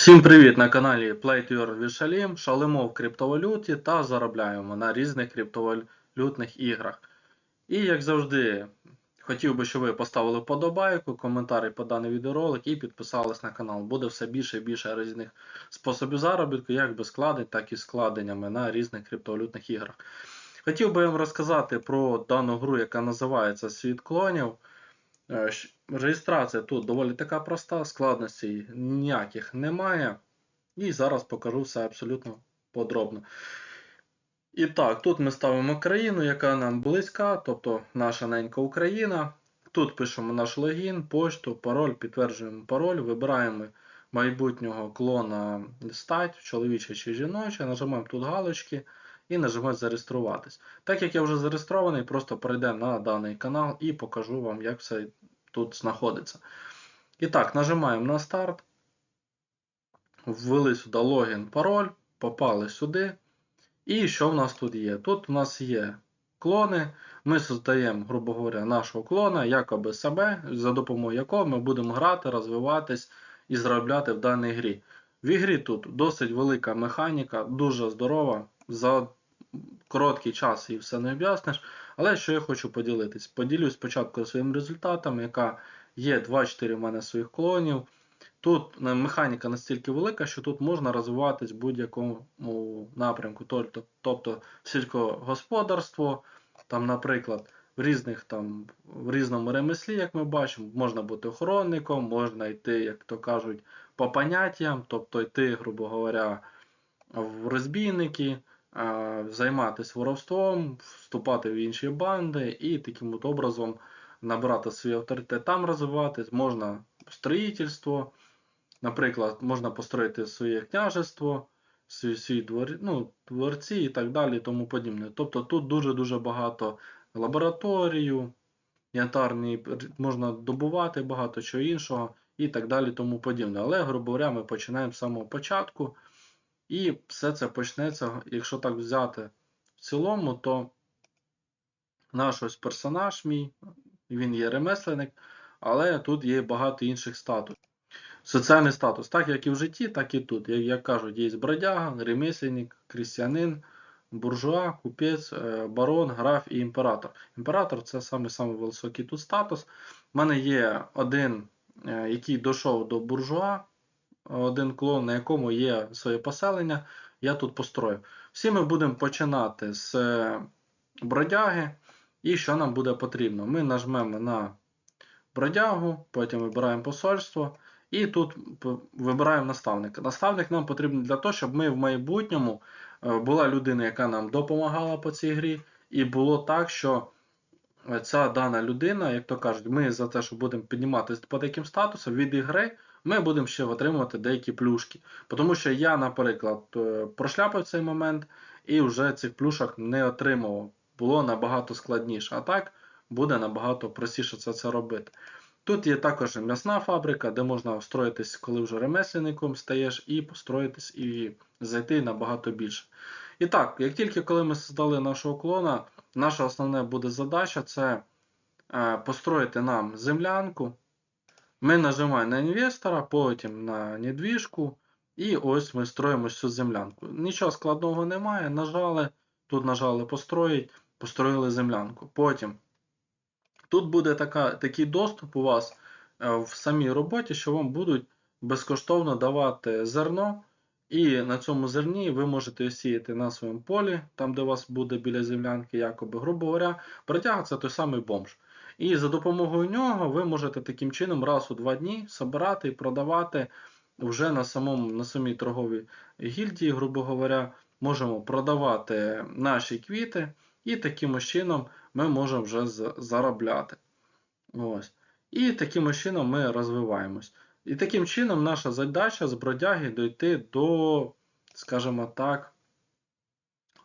Всім привіт на каналі Play to Earn. Шалимо в криптовалюті та заробляємо на різних криптовалютних іграх. І як завжди, хотів би, щоб ви поставили вподобайку, коментарі по даний відеоролик і підписались на канал. Буде все більше і більше різних способів заробітку, як без складень, так і складеннями на різних криптовалютних іграх. Хотів би вам розказати про дану гру, яка називається Світ клонів. Е, Реєстрація тут доволі така проста, складностей ніяких немає. І зараз покажу все абсолютно подробно. І так, тут ми ставимо країну, яка нам близька, тобто наша ненька Україна. Тут пишемо наш логін, пошту, пароль, підтверджуємо пароль, вибираємо майбутнього клона стать, чоловіче чи жіноче, нажимаємо тут галочки і нажимаємо зареєструватись. Так як я вже зареєстрований, просто перейдемо на даний канал і покажу вам, як все тут знаходиться. І так, нажимаємо на старт. Ввели сюди логін, пароль, попали сюди. І що в нас тут є? Тут у нас є клони. Ми создаємо, грубо говоря, нашого клона, якоби себе, за допомогою якого ми будемо грати, розвиватись і заробляти в даній грі. В ігрі тут досить велика механіка, дуже здорова. За короткий час і все не об'ясниш. Але що я хочу поділитись? Поділюсь спочатку своїм результатом, яка є 2-4 в мене своїх клонів. Тут е, механіка настільки велика, що тут можна розвиватись в будь-якому напрямку. Тобто, тобто сільськогосподарство, там, наприклад, в різних там, в різному ремеслі, як ми бачимо, можна бути охоронником, можна йти, як то кажуть, по поняттям, тобто йти, грубо говоря, в розбійники, займатися воровством, вступати в інші банди і таким от образом набирати свій авторитет там розвиватись, можна строїтельство, наприклад, можна построїти своє княжество, свій, свій двор, ну, дворці і так далі, і тому подібне. Тобто тут дуже-дуже багато лабораторію, янтарні можна добувати багато чого іншого і так далі, тому подібне. Але, грубо говоря, ми починаємо з самого початку. І все це почнеться, якщо так взяти в цілому, то наш ось персонаж мій, він є ремесленник, але тут є багато інших статусів. Соціальний статус, так як і в житті, так і тут. Як, як кажуть, є бродяга, ремесленник, крістіанин, буржуа, купець, е, барон, граф і імператор. Імператор це саме саме високий тут статус. У мене є один, е, який дійшов до буржуа, один клон, на якому є своє поселення, я тут построю. Всі ми будемо починати з е, бродяги. І що нам буде потрібно? Ми нажмемо на бродягу, потім вибираємо посольство. І тут вибираємо наставника. Наставник нам потрібен для того, щоб ми в майбутньому е, була людина, яка нам допомагала по цій грі. І було так, що ця дана людина, як то кажуть, ми за те, що будемо підніматися по таким статусам від ігри, ми будемо ще отримувати деякі плюшки. Тому що я, наприклад, е, прошляпав цей момент і вже цих плюшок не отримував. Було набагато складніше. А так буде набагато простіше це, це робити. Тут є також м'ясна фабрика, де можна встроїтись, коли вже ремесленником стаєш, і построїтись і зайти набагато більше. І так, як тільки коли ми создали нашого клона, наша основна буде задача це е, построїти нам землянку. Ми нажимаємо на інвестора, потім на недвіжку, і ось ми строїмо цю землянку. Нічого складного немає. Нажали, тут нажали построїть, построїли землянку. Потім тут буде така, такий доступ у вас е, в самій роботі, що вам будуть безкоштовно давати зерно. І на цьому зерні ви можете сіяти на своєму полі, там де у вас буде біля землянки, якоби, грубо говоря, протяг той самий бомж. І за допомогою нього ви можете таким чином раз у два дні збирати і продавати вже на самому, на самій торговій гільдії, грубо говоря, можемо продавати наші квіти, і таким чином ми можемо вже заробляти. Ось. І таким чином ми розвиваємось. І таким чином наша задача з бродяги дойти до, скажімо так,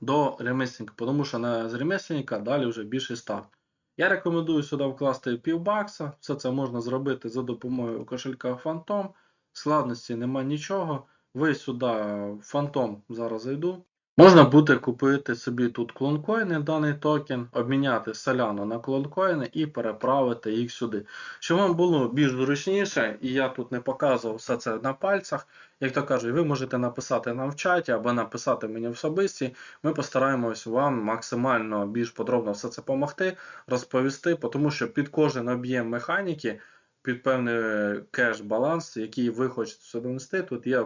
до ремесленника, тому що на з ремесленника далі вже більший старт. Я рекомендую сюди вкласти півбакса. Все це можна зробити за допомогою кошелька Phantom. Складності нема нічого. Ви сюди Phantom зараз зайду. Можна буде купити собі тут клонкоїни, даний токен, обміняти Solana на клонкоїни і переправити їх сюди. Щоб вам було більш зручніше, і я тут не показував все це на пальцях. Як то кажуть, ви можете написати нам в чаті або написати мені особисті. Ми постараємось вам максимально більш подробно все це допомогти, розповісти, тому що під кожен об'єм механіки. Під певний кеш-баланс, який ви хочете сюди внести, тут є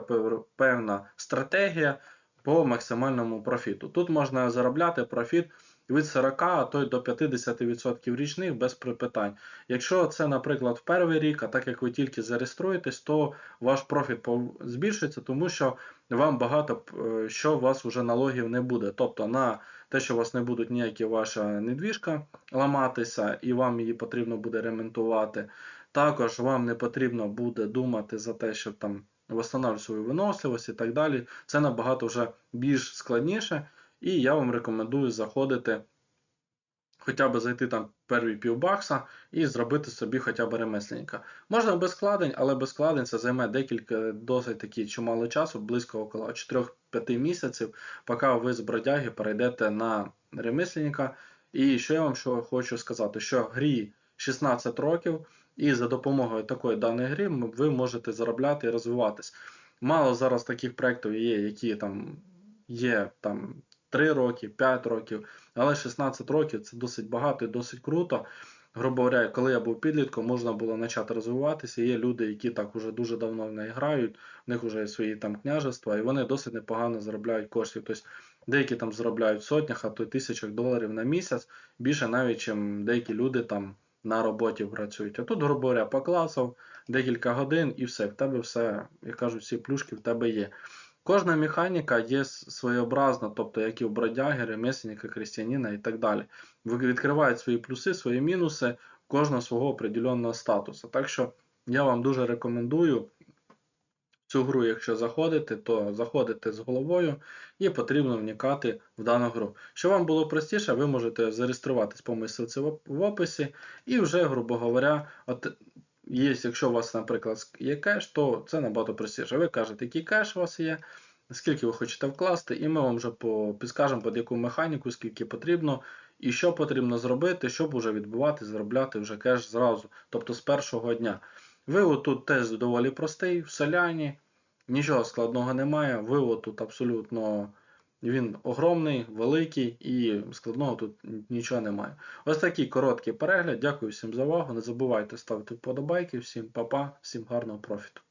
певна стратегія, по максимальному профіту. Тут можна заробляти профіт від 40, а то й до 50% річних без питань. Якщо це, наприклад, в перший рік, а так як ви тільки зареєструєтесь, то ваш профіт збільшиться, тому що вам багато е, що у вас вже налогів не буде. Тобто на те, що у вас не будуть ніякі ваша недвіжка ламатися, і вам її потрібно буде ремонтувати. Також вам не потрібно буде думати за те, щоб там восстанавливати свою виносливість і так далі. Це набагато вже більш складніше, і я вам рекомендую заходити, хоча б зайти там перві півбакса і зробити собі хоча б ремесленника. Можна без складень, але без складень це займе декілька досить таки чимало часу, близько около 4-5 місяців, поки ви з бродяги перейдете на ремесленника. І що я вам що хочу сказати, що грі 16 років. І за допомогою такої даної гри ви можете заробляти і розвиватись. Мало зараз таких проєктів є, які там є там 3 роки, 5 років, але 16 років це досить багато і досить круто. Грубо говоря, коли я був підлітком, можна було почати розвиватися. Є люди, які так уже дуже давно в неї грають, в них вже є свої там княжества, і вони досить непогано заробляють коштів. Тобто деякі там заробляють в сотнях, а то й тисячах доларів на місяць, більше навіть, ніж деякі люди там на роботі працюють. А тут, грубо говоря, покласав декілька годин і все, в тебе все, як кажуть, всі плюшки в тебе є. Кожна механіка є своєобразна, тобто як і у бродяги, ремесленника, християнина і так далі. Відкривають свої плюси, свої мінуси кожного свого определенного статусу. Так що я вам дуже рекомендую цю гру, якщо заходите, то заходите з головою і потрібно вникати в дану гру. Щоб вам було простіше, ви можете зареєструватись по моїй в описі, і вже, грубо говоря, от є, якщо у вас, наприклад, є кеш, то це набагато простіше. Ви кажете, який кеш у вас є, скільки ви хочете вкласти, і ми вам вже по, підскажемо, під яку механіку, скільки потрібно, і що потрібно зробити, щоб вже відбувати, заробляти вже кеш зразу, тобто з першого дня. Вивод тут теж доволі простий, в соляні, нічого складного немає. Вивод тут абсолютно він огромний, великий і складного тут нічого немає. Ось такий короткий перегляд. Дякую всім за увагу. Не забувайте ставити вподобайки. Всім па-па, всім гарного профіту.